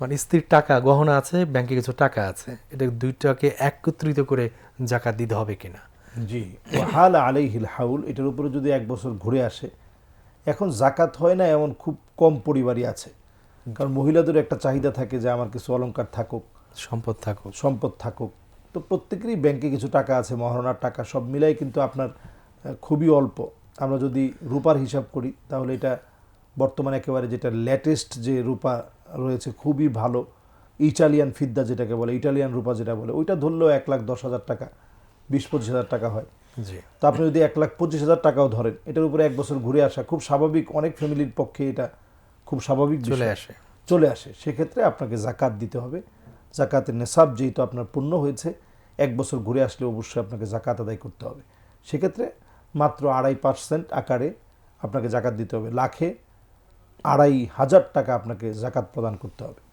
মানে স্ত্রীর টাকা গহনা আছে ব্যাংকে কিছু টাকা আছে এটা দুইটাকে একত্রিত করে জাকাত দিতে হবে কিনা? জি। হাল আলাইহিল হাউল এটার উপরে যদি এক বছর ঘুরে আসে এখন জাকাত হয় না এমন খুব কম পরিবারই আছে। কারণ মহিলাদের একটা চাহিদা থাকে যে আমার কিছু অলঙ্কার থাকুক সম্পদ থাকুক। সম্পদ থাকুক। তো প্রত্যেকেরই ব্যাংকে কিছু টাকা আছে মহারণার টাকা সব মিলাই কিন্তু আপনার খুবই অল্প। আমরা যদি রূপার হিসাব করি তাহলে এটা বর্তমানে একেবারে যেটা লেটেস্ট যে রূপা রয়েছে খুবই ভালো। ইটালিয়ান ফিদ্দা যেটাকে বলে ইটালিয়ান রূপা যেটা বলে ওইটা ধরলেও এক লাখ দশ হাজার টাকা বিশ পঁচিশ হাজার টাকা হয়। জি। তো আপনি যদি এক লাখ পঁচিশ হাজার টাকাও ধরেন এটার উপরে এক বছর ঘুরে আসা খুব স্বাভাবিক অনেক ফ্যামিলির পক্ষে এটা খুব স্বাভাবিক চলে আসে। চলে আসে। সেক্ষেত্রে আপনাকে জাকাত দিতে হবে। জাকাতের নেশাব যেহেতু আপনার পূর্ণ হয়েছে এক বছর ঘুরে আসলে অবশ্যই আপনাকে জাকাত আদায় করতে হবে। সেক্ষেত্রে মাত্র আড়াই পার্সেন্ট আকারে আপনাকে জাকাত দিতে হবে। লাখে আড়াই হাজার টাকা আপনাকে জাকাত প্রদান করতে হবে।